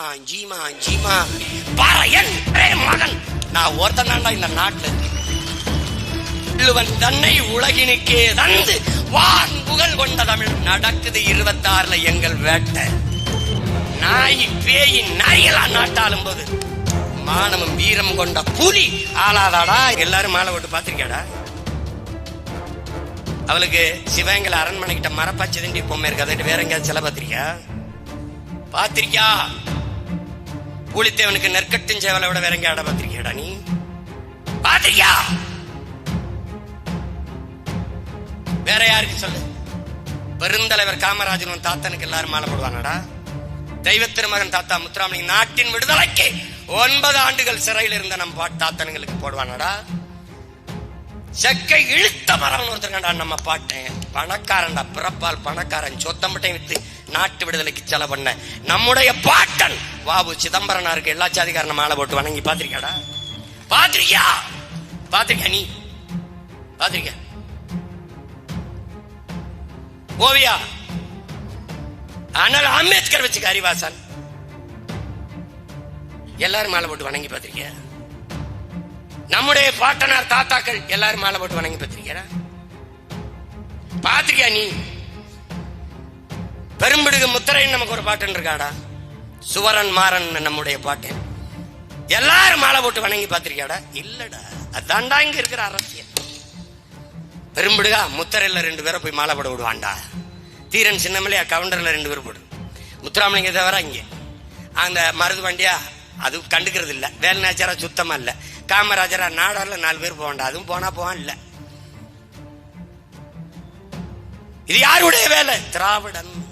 ஜீமா ஜீமா ஜீமா. பாறையன் மகன். நான் ஒருத்தனாண்டா இந்த நாட்டுல வள்ளுவன் தன்னை உலகினுக்கே தந்து வான் புகழ் கொண்ட தமிழ் நடக்குது இருபத்தாறுல எங்கள் வேட்டை. நாய் பேயின் நாய்களா நாட்டாளும் போது மானமும் வீரம் கொண்ட புலி ஆளாதாடா? எல்லாரும் மாலை போட்டு பாத்திருக்காடா அவளுக்கு சிவகங்கல அரண்மனை கிட்ட மரப்பாச்சி திண்டி பொம்மை இருக்காது வேற எங்கேயாவது செல பாத்திரிக்கா பாத்திரிக்கா பூலித்தேவனுக்கு நெற்கட்டும் சேவலை விட வேற எங்கேயாடா பாத்திருக்கியாடா நீ? பாத்திருக்கியா வேற யாருக்கு சொல்லு? பெருந்தலைவர் காமராஜன் உன் தாத்தனுக்கு எல்லாரும் மாலை போடுவாங்கடா. தெய்வ திருமகன் தாத்தா முத்துராமலிங்க நாட்டின் விடுதலைக்கு ஒன்பது ஆண்டுகள் சிறையில் இருந்த நம் பாட்டு தாத்தனுங்களுக்கு போடுவானடா செக்கை இழுத்த மரம் ஒருத்தருங்கடா நம்ம பாட்டேன் பணக்காரன்டா பிறப்பால் பணக்காரன் சொத்தம்பட்டையும் வித்து நாட்டு விடுதலைக்கு செலவு பண்ண நம்முடைய பாட்டன் வாபு சிதம்பரனாருக்கு எல்லா சாதிக்காரன மாலை போட்டு வணங்கி பாத்திருக்கியாடா? பாத்திருக்கியா? பாத்திருக்கியா நீ. பாத்திருக்கியா ஓவியா. ஆனால் அம்பேத்கர் வச்சுக்க அறிவாசன். எல்லாரும் மாலை போட்டு வணங்கி பார்த்திருக்கியா நம்முடைய பாட்டனார் தாத்தாக்கள் எல்லாரும் மாலை போட்டு வணங்கி பார்த்திருக்கியா பாத்திருக்கியா நீ? பெரும்பிடுகு முத்திரைன்னு நமக்கு ஒரு பாட்டுன்னு இருக்காடா. சுவரன் மாறன் நம்முடைய பாட்டு. எல்லாரும் மாலை போட்டு வணங்கி பார்த்திருக்கியாடா? இல்லடா. அதான்டா இங்க இருக்கிற அரசியல். பெரும்பிடுகா முத்தரையில் ரெண்டு பேரை போய் மாலை போட விடுவான்டா. தீரன் சின்னமலையா கவுண்டரில் ரெண்டு பேர் போடு. முத்துராமலிங்க தவிர இங்கே. அந்த மருது வண்டியா அது கண்டுக்கிறது இல்லை. வேலுநாச்சியாரா சுத்தமா இல்லை. காமராஜரா நாடார்ல நாலு பேர் போவான்டா. அதுவும் போனா போவான் இல்லை. இது யாருடைய வேலை? திராவிடன்.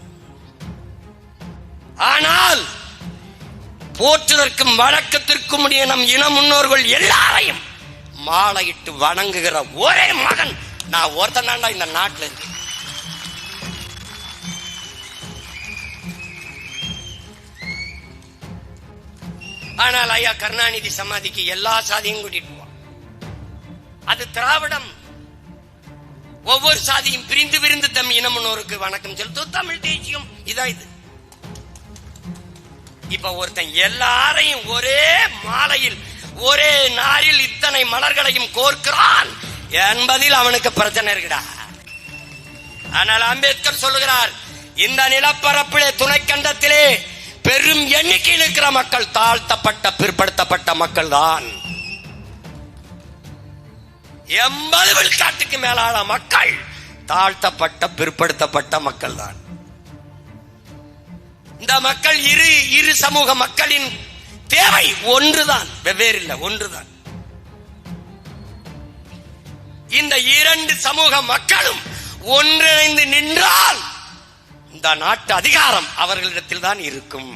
ஆனால் போற்றுதற்கும் வழக்கத்திற்கும் உடைய நம் இன முன்னோர்கள் எல்லாரையும் மாலையிட்டு வணங்குகிற ஒரே மகன் நான் ஒருத்தனாண்டா இந்த நாட்டில் இருந்து ஆனால் ஐயா கருணாநிதி சமாதிக்கு எல்லா சாதியும் கூட்டிட்டு போவான். அது திராவிடம். ஒவ்வொரு சாதியும் பிரிந்து பிரிந்து தம் இனமுன்னோருக்கு வணக்கம் செலுத்தும் தமிழ் தேசியம். இதான் இது. இப்ப ஒருத்தன் எல்லாரையும் ஒரே மாலையில் ஒரே நாரில் இத்தனை மலர்களையும் கோர்க்கிறான். என்பதில் அவனுக்கு பிரச்சனை இருக்குடா. ஆனால் அம்பேத்கர் சொல்லுகிறார் இந்த நிலப்பரப்பிலே துணைக்கண்டத்திலே பெரும் எண்ணிக்கையில் இருக்கிற மக்கள் தாழ்த்தப்பட்ட பிற்படுத்தப்பட்ட மக்கள் தான் எண்பது விழுக்காட்டுக்கு மேலான மக்கள் தாழ்த்தப்பட்ட பிற்படுத்தப்பட்ட மக்கள் தான் இந்த மக்கள் இரு இரு சமூக மக்களின் தேவை ஒன்றுதான். வெவ்வேறு இல்லை ஒன்றுதான். இந்த இரண்டு சமூக மக்களும் ஒன்றிணைந்து நின்றால் இந்த நாட்டு அதிகாரம் அவர்களிடத்தில் தான் இருக்கும்.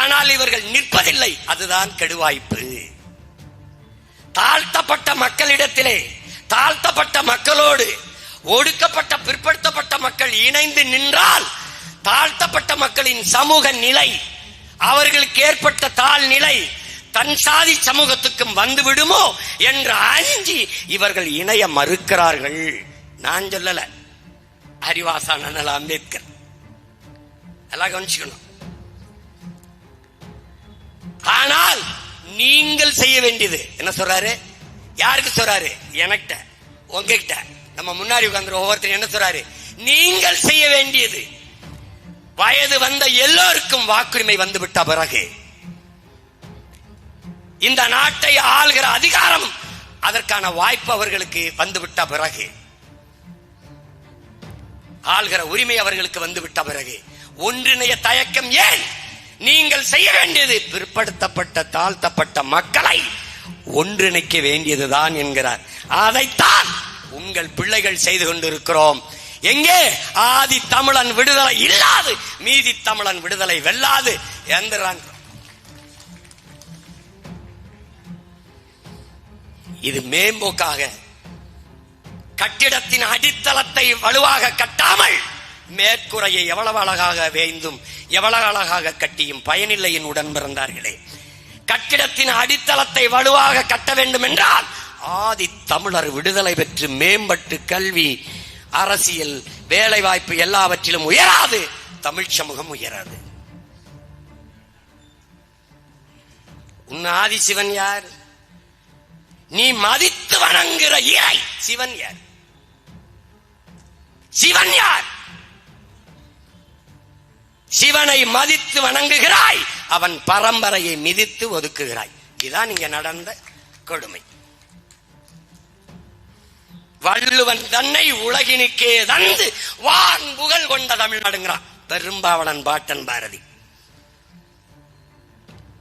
ஆனால் இவர்கள் நிற்பதில்லை அதுதான் கெடுவாய்ப்பு. தாழ்த்தப்பட்ட மக்களிடத்திலே தாழ்த்தப்பட்ட மக்களோடு ஒடுக்கப்பட்ட பிற்படுத்தப்பட்ட மக்கள் இணைந்து நின்றால் தாழ்த்தப்பட்ட மக்களின் சமூக நிலை அவர்களுக்கு ஏற்பட்ட தாழ் நிலை தன் சாதி சமூகத்துக்கும் வந்து விடுமோ என்று அஞ்சி இவர்கள் இணைய மறுக்கிறார்கள். நான் சொல்லல. அறிவாசான அண்ணல் அம்பேத்கர். எல்லாம் கவனிச்சுக்கணும். ஆனால் நீங்கள் செய்ய வேண்டியது. என்ன சொல்றாரு? யாருக்கு சொல்றாரு? எனக்கிட்ட உங்ககிட்ட. நம்ம முன்னாடி உட்கார்ந்து ஒவ்வொருத்தரும் என்ன சொல்றாரு? நீங்கள் செய்ய வேண்டியது. வயது வந்த எல்லோருக்கும் வாக்குரிமை வந்து விட்ட பிறகு இந்த நாட்டை ஆள்கிற அதிகாரம் அதற்கான வாய்ப்பு அவர்களுக்கு வந்துவிட்ட பிறகு ஆள்கிற உரிமை அவர்களுக்கு வந்துவிட்ட பிறகு ஒன்றிணைய தயக்கம் ஏன்? நீங்கள் செய்ய வேண்டியது பிற்படுத்தப்பட்ட தாழ்த்தப்பட்ட மக்களை ஒன்றிணைக்க வேண்டியதுதான் என்கிறார். அதைத்தான் உங்கள் பிள்ளைகள் செய்து கொண்டிருக்கிறோம். எங்கே? ஆதி தமிழன் விடுதலை இல்லாது மீதி தமிழன் விடுதலை வெல்லாது எந்திரான் இது மேம்போக்காக கட்டிடத்தின் அடித்தளத்தை வலுவாக கட்டாமல் மேற்குறையை எவ்வளவு அழகாக வேய்ந்தும் எவ்வளவு அழகாக கட்டியும் பயனில்லையின் உடன் பிறந்தார்களே. கட்டிடத்தின் அடித்தளத்தை வலுவாக கட்ட வேண்டும் என்றால் ஆதி தமிழர் விடுதலை பெற்று மேம்பட்டு கல்வி அரசியல் வேலை வாய்ப்பு எல்லாவற்றிலும் உயராது. தமிழ் சமூகம் உயராது. உன் ஆதி சிவன் யார்? நீ மதித்து வணங்குற இறை சிவன் யார்? சிவன் யார்? சிவனை மதித்து வணங்குகிறாய் அவன் பரம்பரையை மிதித்து ஒதுக்குகிறாய். இதான் இங்க நடந்த கொடுமை. வள்ளுவன் தன்னை உலகினுக்கே தந்து வான் புகழ் கொண்ட தமிழ்நாடுங்கிறான். பெரும்பாவளன் பாட்டன் பாரதி.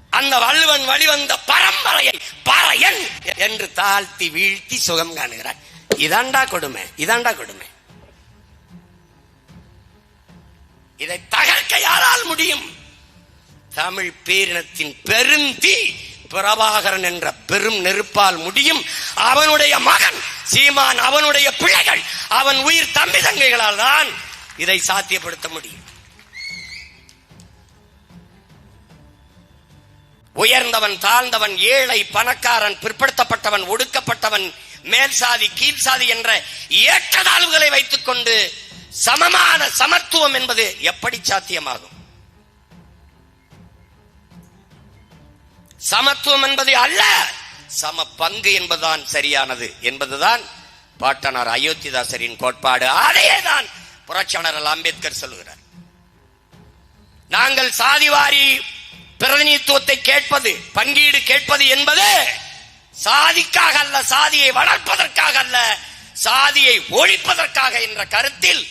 அந்த வள்ளுவன் வழிவந்த பரம்பரையை பறையன் என்று தாழ்த்தி வீழ்த்தி சுகம் காணுகிறான். இதாண்டா கொடுமை இதாண்டா கொடுமை. இதை தகர்க்க யாரால் முடியும்? தமிழ் பேரினத்தின் பெருந்தி பிரபாகரன் என்ற பெரும் நெருப்பால் முடியும். அவனுடைய மகன் சீமான் அவனுடைய பிள்ளைகள் அவன் உயிர் தம்பி தங்கைகளால் தான் இதை சாத்தியப்படுத்த முடியும். உயர்ந்தவன் தாழ்ந்தவன் ஏழை பணக்காரன் பிற்படுத்தப்பட்டவன் ஒடுக்கப்பட்டவன் மேல் சாதி கீழ் சாதி என்ற ஏற்றதாழ்வுகளை வைத்துக் கொண்டு சமமான சமத்துவம் என்பது எப்படி சாத்தியமாகும்? சமத்துவம் என்பது அல்ல. சம பங்கு என்பதுதான் சரியானது. என்பதுதான் பாட்டனார் அயோத்திதாசரின் கோட்பாடு. அதையேதான் புரட்சியாளர் அம்பேத்கர் சொல்லுகிறார். நாங்கள் சாதிவாரி பிரதிநிதித்துவத்தை கேட்பது பங்கீடு கேட்பது என்பது சாதிக்காக அல்ல சாதியை வளர்ப்பதற்காக அல்ல சாதியை ஒழிப்பதற்காக என்ற கருத்தில்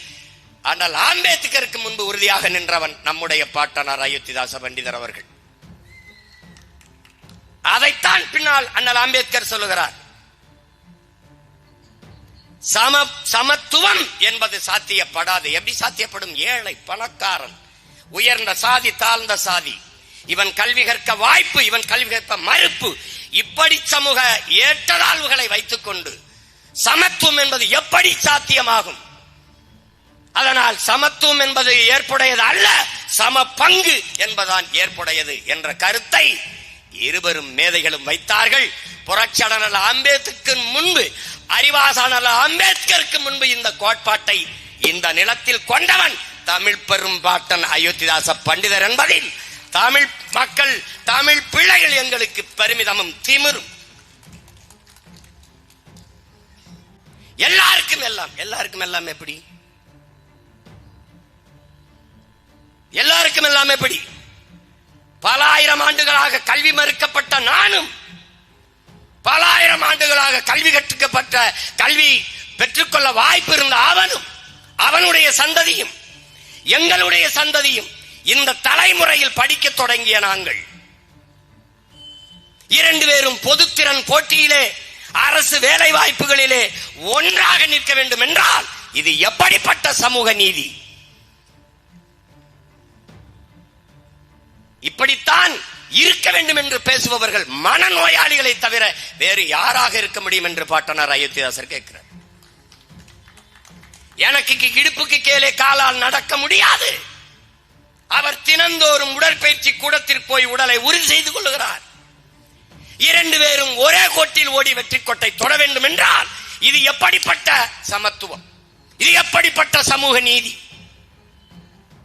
ஆனால் அம்பேத்கருக்கு முன்பு உறுதியாக நின்றவன் நம்முடைய பாட்டனார் அயோத்திதாச பண்டிதர் அவர்கள். அதைத்தான் பின்னால் அண்ணல் அம்பேத்கர் சொல்லுகிறார். சம சமத்துவம் என்பது சாத்தியப்படாது. எப்படி சாத்தியப்படும்? ஏழை பணக்காரன். உயர்ந்த சாதி தாழ்ந்த சாதி. இவன் கல்வி கற்க வாய்ப்பு இவன் கல்வி கற்க மறுப்பு. இப்படி சமூக ஏற்றதாழ்வுகளை வைத்துக் கொண்டு சமத்துவம் என்பது எப்படி சாத்தியமாகும்? அதனால் சமத்துவம் என்பது ஏற்புடையது அல்ல சம பங்கு என்பதான் ஏற்புடையது என்ற கருத்தை இருவரும் மேதைகளும் வைத்தார்கள். புரட்சியாளர் அம்பேத்கருக்கு முன்பு அறிவாசான அம்பேத்கருக்கு முன்பு இந்த கோட்பாட்டை இந்த நிலத்தில் கொண்டவன் தமிழ் பெரும் பாட்டன் அயோத்திதாச பண்டிதர் என்பதில் தமிழ் மக்கள் தமிழ் பிள்ளைகள் எங்களுக்கு பெருமிதமும் திமிரும். எல்லாருக்கும் எல்லாம் எல்லாருக்கும் எல்லாம் எப்படி? எல்லாருக்கும் எல்லாம் எப்படி? பல ஆயிரம் ஆண்டுகளாக கல்வி மறுக்கப்பட்ட நானும் பல ஆயிரம் ஆண்டுகளாக கல்வி கற்றுக்கப்பட்ட கல்வி பெற்றுக்கொள்ள வாய்ப்பு இருந்த அவனும் அவனுடைய சந்ததியும் எங்களுடைய சந்ததியும் இந்த தலைமுறையில் படிக்க தொடங்கிய நாங்கள். இரண்டு பேரும் பொதுத்திறன் போட்டியிலே அரசு வேலை வாய்ப்புகளிலே ஒன்றாக நிற்க வேண்டும் என்றால் இது எப்படிப்பட்ட சமூக நீதி? இப்படித்தான் இருக்க வேண்டும் என்று பேசுபவர்கள் மனநோயாளிகளை தவிர வேறு யாராக இருக்க முடியும் என்று பாட்டனார் அயோத்திதாசர் கேட்கிறார். எனக்கு இடுப்புக்கு கீழே காலால் நடக்க முடியாது. அவர் தினந்தோறும் உடற்பயிற்சி கூடத்திற்கு போய் உடலை உறுதி செய்து கொள்ளுகிறார். இரண்டு பேரும் ஒரே கோட்டில் ஓடி வெற்றி கோட்டை தொட வேண்டும் என்றால் இது எப்படிப்பட்ட சமத்துவம்? இது எப்படிப்பட்ட சமூக நீதி?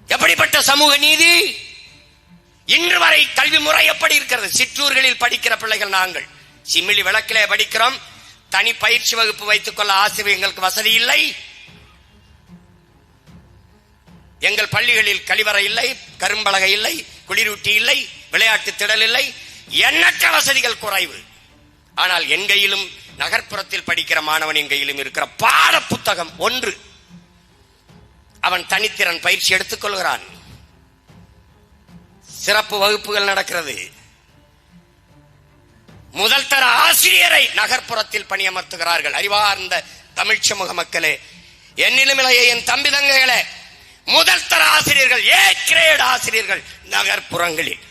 எப்படிப்பட்ட சமூக நீதி? இன்று வரை கல்வி முறை எப்படி இருக்கிறது? சிற்றூர்களில் படிக்கிற பிள்ளைகள் நாங்கள். சிமிழி விளக்கிலே படிக்கிறோம். தனி பயிற்சி வகுப்பு வைத்துக் கொள்ள ஆசிரியர் எங்களுக்கு வசதி இல்லை. எங்கள் பள்ளிகளில் கழிவறை இல்லை கரும்பலகை இல்லை குளிரூட்டி இல்லை விளையாட்டு திடல் இல்லை. எண்ணற்ற வசதிகள் குறைவு. ஆனால் என் கையிலும் நகர்ப்புறத்தில் படிக்கிற மாணவன் என் கையிலும் இருக்கிற பாட புத்தகம் ஒன்று. அவன் தனித்திறன் பயிற்சி எடுத்துக் கொள்கிறான். சிறப்பு வகுப்புகள் நடக்கிறது. முதல் தர ஆசிரியரை நகர்ப்புறத்தில் பணியமர்த்துகிறார்கள். அறிவார்ந்த தமிழ் சமூக மக்களே என்னிலும் என் தம்பி தங்கைகளே முதல் தர ஆசிரியர்கள் ஏ கிரேட் ஆசிரியர்கள் நகர்ப்புறங்களில்.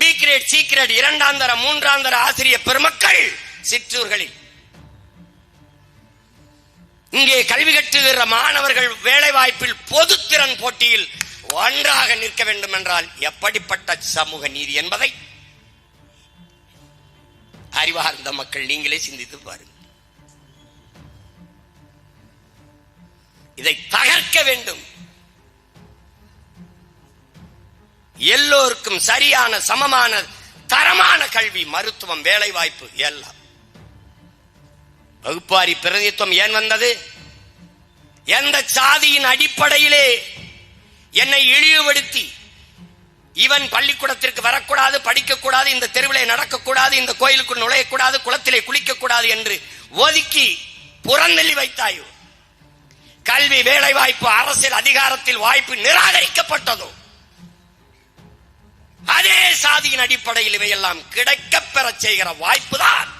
பி கிரேட் சி கிரேட் இரண்டாம் தர மூன்றாம் தர ஆசிரியர் பெருமக்கள் சிற்றூர்களில். இங்கே கல்வி கற்றுகிற மாணவர்கள் வேலை வாய்ப்பில் பொதுத்திறன் போட்டியில் ஒன்றாக நிற்க வேண்டும் என்றால் எப்படிப்பட்ட சமூக நீதி என்பதை அறிவார்ந்த மக்கள் நீங்களே சிந்தித்து பாருங்கள். இதை தகர்க்க வேண்டும். எல்லோருக்கும் சரியான சமமான தரமான கல்வி மருத்துவம் வேலை வாய்ப்பு எல்லாம். வகுப்பாரி பிரதித்துவம் ஏன் வந்தது? எந்த சாதியின் அடிப்படையிலே என்னை இழிவுபடுத்தி இவன் பள்ளிக்கூடத்திற்கு வரக்கூடாது படிக்கக்கூடாது இந்த தெருவிலே நடக்கக்கூடாது இந்த கோயிலுக்குள் நுழையக்கூடாது குளத்திலே குளிக்கக்கூடாது என்று ஒதுக்கி புறந்தள்ளி வைத்தாயோ? கல்வி வேலை வாய்ப்பு அரசியல் அதிகாரத்தில் வாய்ப்பு நிராகரிக்கப்பட்டதோ? அதே சாதியின் அடிப்படையில் இவையெல்லாம் கிடைக்கப் பெறச் செய்கிற வாய்ப்புதான்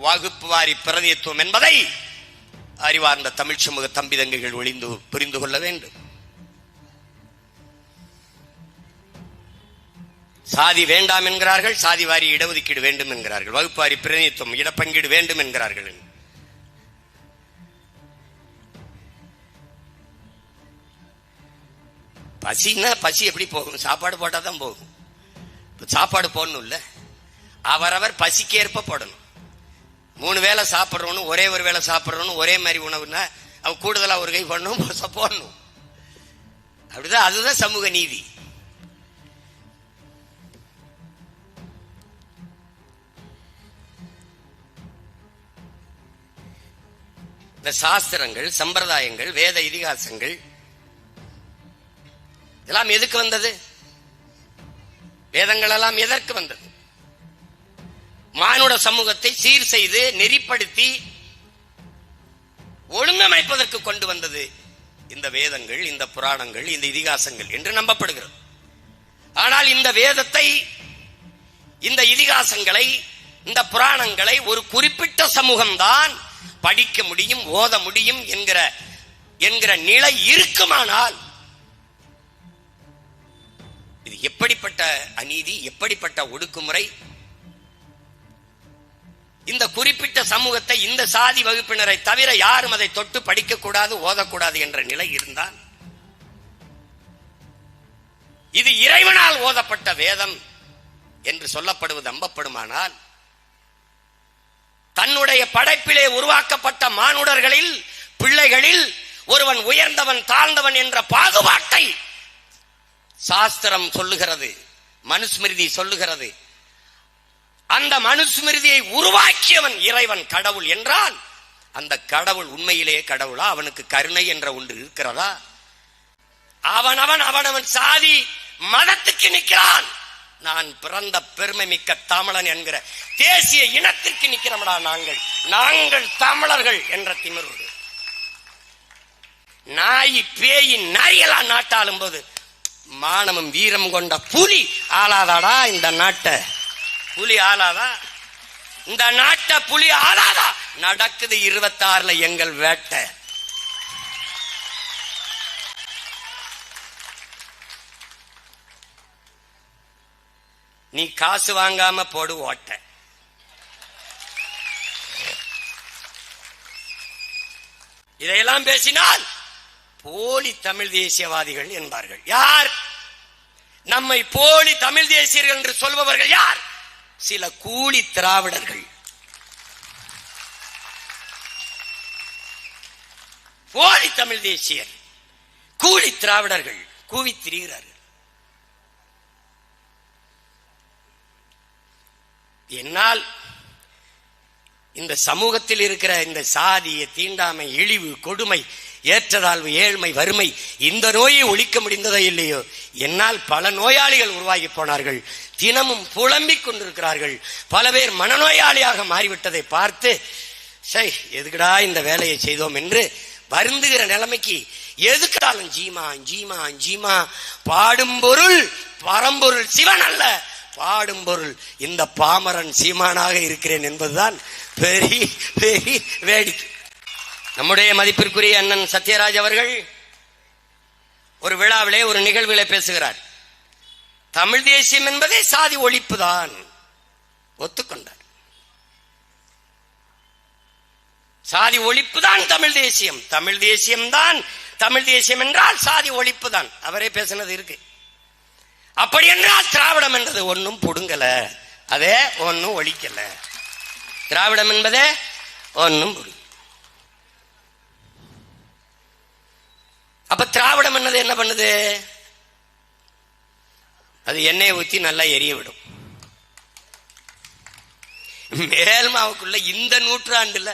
வகுப்பு வாரி பிரதித்துவம் என்பதை அறிவார்ந்த தமிழ் சமூக தம்பிதங்கைகள் ஒளிந்து புரிந்து கொள்ள வேண்டும். சாதி வேண்டாம் என்கிறார்கள் சாதி வாரி இடஒதுக்கீடு வேண்டும் என்கிறார்கள். வகுப்பாரி பிரதிநிதித்துவம் இடப்பங்கீடு வேண்டும் என்கிறார்கள். பசின்னா பசி எப்படி போகும்? சாப்பாடு போட்டா தான் போகும். இப்போ சாப்பாடு போடணும் இல்ல அவரவர் பசிக்கேற்ப போடணும். மூணு வேளை சாப்பிட்றவனும் ஒரே ஒரு வேளை சாப்பிட்றவனும் ஒரே மாதிரி உணவுனா அவன் கூடுதலாக ஒரு கை பண்ணணும் போடணும். அப்படிதான் அதுதான் சமூக நீதி. இந்த சாஸ்திரங்கள் சம்பிரதாயங்கள் வேத இதிகாசங்கள் இதெல்லாம் எதுக்கு வந்தது? வேதங்கள் எல்லாம் எதற்கு வந்தது? மானுட சமூகத்தை சீர் செய்து நெறிப்படுத்தி ஒழுங்கமைப்பதற்கு கொண்டு வந்தது இந்த வேதங்கள் இந்த புராணங்கள் இந்த இதிகாசங்கள் என்று நம்பப்படுகிறது. ஆனால் இந்த வேதத்தை இந்த இதிகாசங்களை இந்த புராணங்களை ஒரு குறிப்பிட்ட சமூகம்தான் படிக்க முடியும் ஓத முடியும் என்கிற என்கிற நிலை இருக்குமானால் இது எப்படிப்பட்ட அநீதி எப்படிப்பட்ட ஒடுக்குமுறை? இந்த குறிப்பிட்ட சமூகத்தை இந்த சாதி வகுப்பினரை தவிர யாரும் அதை தொட்டு படிக்கக்கூடாது ஓதக்கூடாது என்ற நிலை இருந்தால் இது இறைவனால் ஓதப்பட்ட வேதம் என்று சொல்லப்படுவது நம்பப்படுமானால் தன்னுடைய படைப்பிலே உருவாக்கப்பட்ட மானுடர்களில் பிள்ளைகளில் ஒருவன் உயர்ந்தவன் தாழ்ந்தவன் என்ற பாகுபாட்டை சாஸ்திரம் சொல்லுகிறது மனுஸ்மிருதி சொல்லுகிறது. அந்த மனுஸ்மிருதியை உருவாக்கியவன் இறைவன் கடவுள் என்றால் அந்த கடவுள் உண்மையிலே கடவுளா? அவனுக்கு கருணை என்ற ஒன்று இருக்கிறதா? அவனவன் அவனவன் சாதி மதத்துக்கு நிற்கிறான். நான் பிறந்த பெருமை மிக்க தமிழன் என்கிற தேசிய இனத்திற்கு நிற்கிறோம்டா நாங்கள். நாங்கள் தமிழர்கள் என்ற திமிரோடு. நாய் பேயின் நரியெல்லாம் நாட்டாளும் போது மானமும் வீரம் கொண்ட புலி ஆளாதாடா இந்த நாட்டை. புலி ஆளாதா? இந்த நாட்டை புலி ஆளாதா? நடக்குது இருபத்தாறுல எங்கள் வேட்டை. நீ காசு வாங்காம போடு ஓட்ட. இதையெல்லாம் பேசினால் போலி தமிழ் தேசியவாதிகள் என்பார்கள். யார்? நம்மை போலி தமிழ் தேசியர்கள் என்று சொல்பவர்கள் யார்? சில கூலி திராவிடர்கள். போலி தமிழ் தேசியர். கூலி திராவிடர்கள். கூவி திரிகிறார்கள். என்னால் இந்த சமூகத்தில் இருக்கிற இந்த சாதிய தீண்டாமை இழிவு கொடுமை ஏற்றதாழ்வு ஏழ்மை வறுமை இந்த நோயை ஒழிக்க முடிந்ததோ இல்லையோ? என்னால் பல நோயாளிகள் உருவாகி போனார்கள். தினமும் புலம்பிக் கொண்டிருக்கிறார்கள். பல பேர் மனநோயாளியாக மாறிவிட்டதை பார்த்து சை எதுக்குடா இந்த வேலையை செய்தோம்? என்று வருந்துகிற நிலைமைக்கு எதுக்காலும் ஜீமா ஜீமா ஜீமா பாடும் பொருள் பரம்பொருள் சிவன் அல்ல. பாடும் பொருள். இந்த பாமரன் சீமானாக இருக்கிறேன் என்பதுதான் பெரிய பெரிய வேடிக்கை நம்முடைய மதிப்பிற்குரிய அண்ணன் சத்யராஜ் அவர்கள் ஒரு விழாவிலே ஒரு நிகழ்விலே பேசுகிறார். தமிழ் தேசியம் என்பதே சாதி ஒழிப்பு தான் ஒத்துக்கொண்டார். சாதி ஒழிப்பு தான் தமிழ் தேசியம். தமிழ் தேசியம் தான் தமிழ் தேசியம் என்றால் சாதி ஒழிப்பு தான் அவரே பேசினது இருக்கு. அப்படி என்றால் திராவிடம் என்றது ஒன்னும் புடுங்கல. அதே ஒன்னும் ஒழிக்கல. திராவிடம் என்பதே ஒன்றும் அப்ப திராவிடம் என்னது என்ன பண்ணுது? அது எண்ணெயை ஊத்தி நல்லா எரிய விடும். மேல்மாவுக்குள்ள இந்த நூற்றாண்டுல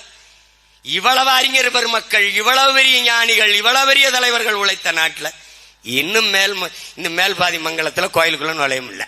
இவ்வளவு அறிஞர் பெருமக்கள் இவ்வளவு பெரிய ஞானிகள் இவ்வளவு பெரிய தலைவர்கள் உழைத்த நாட்டுல இன்னும் மேல் ம- இன்னும் மேல் பாதி மங்கலத்துல கோயிலுக்குள்ள நுழைய முடியல